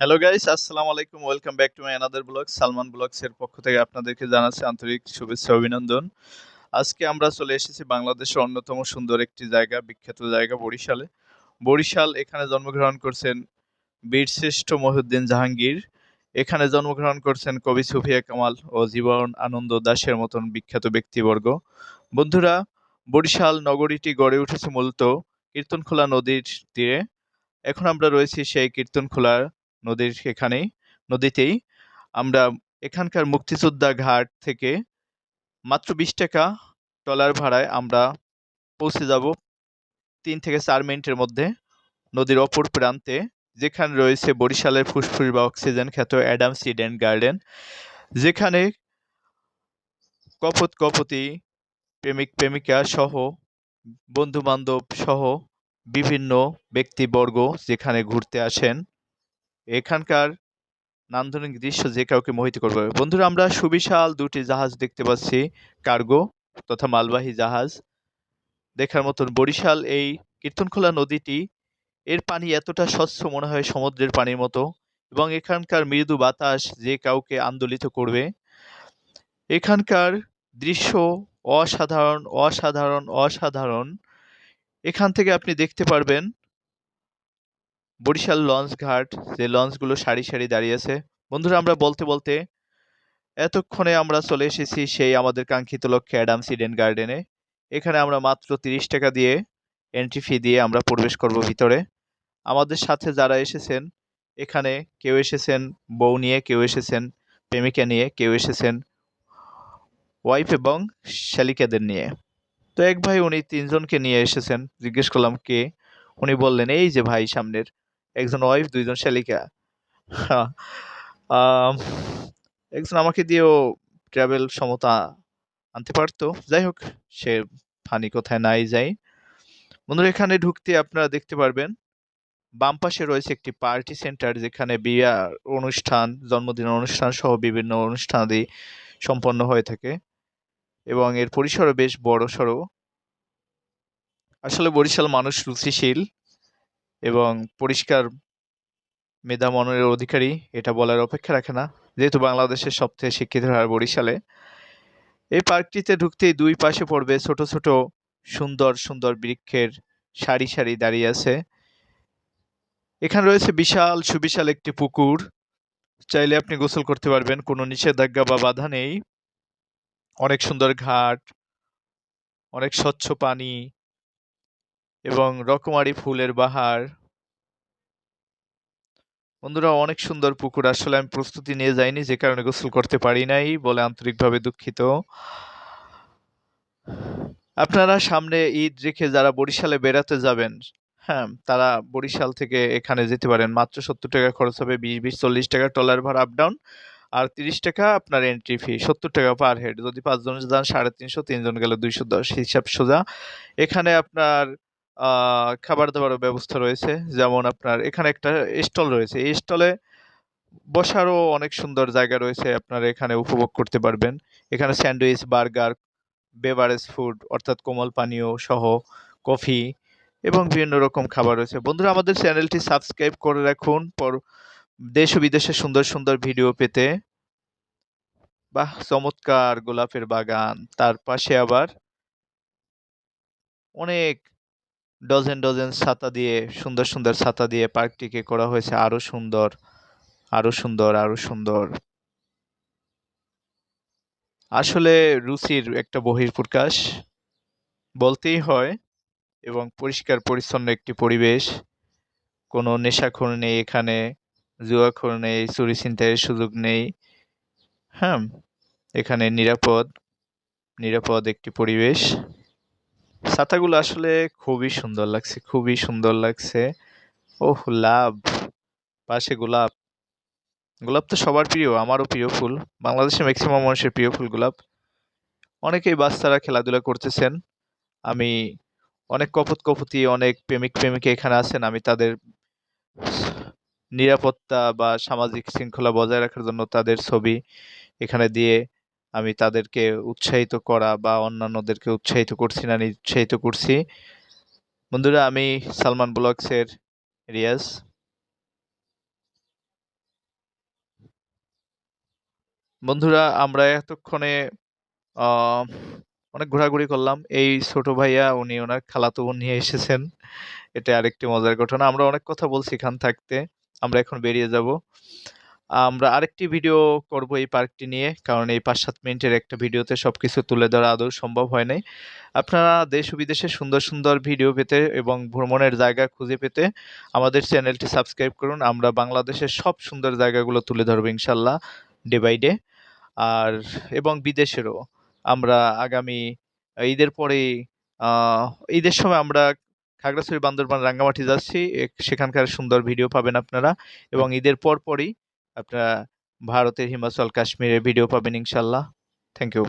Hello guys আসসালামু আলাইকুম welcome back to my another blog Salman blogs এর পক্ষ থেকে আপনাদেরকে জানাচ্ছি আন্তরিক শুভেচ্ছা, অভিনন্দন। আজকে আমরা চলে এসেছি বাংলাদেশের অন্যতম সুন্দর একটি জায়গা, বিখ্যাত জায়গা বরিশালে। বরিশাল এখানে জন্মগ্রহণ করছেন বীরশ্রেষ্ঠ মহিউদ্দিন জাহাঙ্গীর। এখানে জন্মগ্রহণ করছেন কবি সুফিয়া কামাল ও জীবন আনন্দ দাসের মতন বিখ্যাত ব্যক্তিবর্গ। বন্ধুরা, বরিশাল নগরীটি গড়ে উঠেছে মূলত কীর্তনখোলা নদীর তীরে। এখন আমরা রয়েছি সেই কীর্তনখোলা নদীর সেখানেই নদীতেই। আমরা এখানকার মুক্তিযোদ্ধা ঘাট থেকে মাত্র বিশ টাকা ট্রলার ভাড়ায় আমরা পৌঁছে যাব তিন থেকে চার মিনিটের মধ্যে নদীর অপর প্রান্তে, যেখানে রয়েছে বরিশালের ফুসফুস বা অক্সিজেন খ্যাত অ্যাডাম সিডেন গার্ডেন। যেখানে কপত কপতি, প্রেমিক প্রেমিকা সহ, বন্ধু বান্ধব সহ বিভিন্ন ব্যক্তিবর্গ যেখানে ঘুরতে আসেন। এখানকার নান্দনিক দৃশ্য যে কাউকে মোহিত করবে। বন্ধুরা, আমরা সুবিশাল দুটি জাহাজ দেখতে পাচ্ছি। কার্গো তথা মালবাহী জাহাজ। দেখার মতন বরিশাল এই কীর্তনখোলা নদীটি, এর পানি এতটা স্বচ্ছ মনে হয় সমুদ্রের পানির মতো এবং এখানকার মৃদু বাতাস যে কাউকে আন্দোলিত করবে। এখানকার দৃশ্য অসাধারণ অসাধারণ অসাধারণ। এখান থেকে আপনি দেখতে পারবেন বরিশাল লঞ্চ ঘাট, যে লঞ্চগুলো সারি সারি দাঁড়িয়ে আছে। বন্ধুরা, আমরা বলতে বলতে এতক্ষণে আমরা চলে এসেছি সেই আমাদের কাঙ্ক্ষিত লক্ষ্যে অ্যাডাম সিডেন গার্ডেনে। এখানে আমরা মাত্র তিরিশ টাকা দিয়ে এন্ট্রি ফি দিয়ে আমরা প্রবেশ করব ভিতরে। আমাদের সাথে যারা এসেছেন, এখানে কেউ এসেছেন বউ নিয়ে, কেউ এসেছেন প্রেমিকা নিয়ে, কেউ এসেছেন ওয়াইফ এবং শালিকাদের নিয়ে। তো এক ভাই উনি তিনজনকে নিয়ে এসেছেন। জিজ্ঞেস করলাম, কে? উনি বললেন, এই যে ভাই সামনের। একজন ওয়াইফ দুইজন শালিকা। আম, একজন আমাকে দিয়েও ট্রাভেল সমতা আনতে পারতো। যাই হোক সে ফানি কোথায় নাই যাই। বন্ধুরা এখানে ঢুকতে আপনারা দেখতে পারবেন বাম পাশে রয়েছে একটি পার্টি সেন্টার যেখানে বিয়ার অনুষ্ঠান জন্মদিনের অনুষ্ঠান সহ বিভিন্ন অনুষ্ঠানাদি সম্পন্ন হয়ে থাকে এবং এর পরিসরও বেশ বড় সড়ো আসলে বরিশাল মানুষ রুচিশীল। এবং পরিষ্কার মেধা মনের অধিকারী এটা বলার অপেক্ষা রাখে না। যেহেতু বাংলাদেশের সবথেকে শিক্ষিত হার বরিশালে, এই পার্কটিতে ঢুকতেই দুই পাশে পড়বে ছোট ছোট, সুন্দর সুন্দর বৃক্ষের সারি সারি দাঁড়িয়ে আছে। এখানে রয়েছে বিশাল, সুবিশাল একটি পুকুর। চাইলে আপনি গোসল করতে পারবেন, কোনো নিষেধাজ্ঞা বা বাধা নেই। অনেক সুন্দর ঘাট, অনেক স্বচ্ছ পানি এবং রকমারি ফুলের বাহার। বন্ধুরা, অনেক সুন্দর পুকুর। আসলে আমি প্রস্তুতি নিয়ে যাইনি, যে কারণে গোসল করতে পারি নাই বলে আন্তরিকভাবে দুঃখিত। আপনারা সামনে ঈদ রেখে যারা বরিশালে বেড়াতে যাবেন হ্যাঁ তারা বরিশাল থেকে এখানে যেতে পারেন। মাত্র সত্তর টাকা খরচ হবে, বিশ বিশ, চল্লিশ টাকা ট্রলার ভাড়া আপ ডাউন আর তিরিশ টাকা আপনার এন্ট্রি ফি সত্তর টাকা পার হেড যদি পাঁচজন যান, সাড়ে তিনশো, তিনজন গেলে দুইশো দশ, হিসাব সোজা। এখানে আপনার খাবার দাবারও ব্যবস্থা রয়েছে। যেমন আপনার এখানে একটা স্টল রয়েছে। এই স্টলে বসারও অনেক সুন্দর জায়গা রয়েছে। আপনারা এখানে উপভোগ করতে পারবেন। এখানে স্যান্ডউইচ, বার্গার, বেভারেজ ফুড, অর্থাৎ কোমল পানীয় সহ কফি এবং বিভিন্ন রকম খাবার রয়েছে। বন্ধুরা, আমাদের চ্যানেলটি সাবস্ক্রাইব করে রাখুন। পর দেশ ও বিদেশের সুন্দর সুন্দর ভিডিও পেতে। বাহ, চমৎকার গোলাপের বাগান। তার পাশে আবার অনেক ডজন ডজন ছাতা দিয়ে, সুন্দর সুন্দর ছাতা দিয়ে পার্কটিকে করা হয়েছে। আরও সুন্দর আরও সুন্দর আরও সুন্দর। আসলে রুচির একটা বহির্প্রকাশ বলতেই হয় এবং পরিষ্কার পরিচ্ছন্ন একটি পরিবেশ। কোনো নেশাখোর নেই এখানে, জুয়াখোর নেই, চুরি ছিনতাইয়ের সুযোগ নেই। হ্যাঁ এখানে নিরাপদ নিরাপদ একটি পরিবেশ। ছাতাগুলো আসলে খুবই সুন্দর লাগছে, খুবই সুন্দর লাগছে। ওহ, লাভ! পাশে গোলাপ। গোলাপ তো সবার প্রিয়, আমারও প্রিয় ফুল। বাংলাদেশে ম্যাক্সিমাম মানুষের প্রিয় ফুল গোলাপ। অনেকেই বাচ্চারা খেলাধুলা করতেছেন। আমি অনেক কপত কপতি, অনেক প্রেমিক প্রেমিকা এখানে আছেন। আমি তাদের নিরাপত্তা বা সামাজিক শৃঙ্খলা বজায় রাখার জন্য তাদের ছবি এখানে দিয়ে আমি তাদেরকে উৎসাহিত করা বা অন্যান্যদেরকে উৎসাহিত করছি না, নিরুৎসাহিত করছি। বন্ধুরা, আমি সালমান ব্লগসের রিয়াজ। বন্ধুরা, আমরা এতক্ষণে অনেক ঘোরাঘুরি করলাম। এই ছোট ভাইয়া, উনি ওনার খালাতো বোন নিয়ে এসেছেন। এটা আরেকটি মজার ঘটনা। আমরা অনেক কথা বলছি এখান থাকতে। আমরা এখন বেরিয়ে যাব। আমরা আরেকটি ভিডিও করব এই পার্কটি নিয়ে, কারণ এই পাঁচ সাত মিনিটের একটা ভিডিওতে সব কিছু তুলে ধরা আদৌ সম্ভব হয় নাই। আপনারা দেশ বিদেশে সুন্দর সুন্দর ভিডিও পেতে এবং ভ্রমণের জায়গা খুঁজে পেতে আমাদের চ্যানেলটি সাবস্ক্রাইব করুন। আমরা বাংলাদেশের সব সুন্দর জায়গাগুলো তুলে ধরবো ইনশাল্লাহ ডে বাই ডে আর, এবং বিদেশেরও। আমরা আগামী ঈদের পরেই ঈদের সময় আমরা খাগড়াছড়ি, বান্দরবান, রাঙ্গামাটি যাচ্ছি। সেখানকার সুন্দর ভিডিও পাবেন আপনারা। এবং ঈদের পর পরই আপনারা ভারতের হিমাচল কাশ্মীরের ভিডিও পাবেন ইনশাল্লাহ। Thank you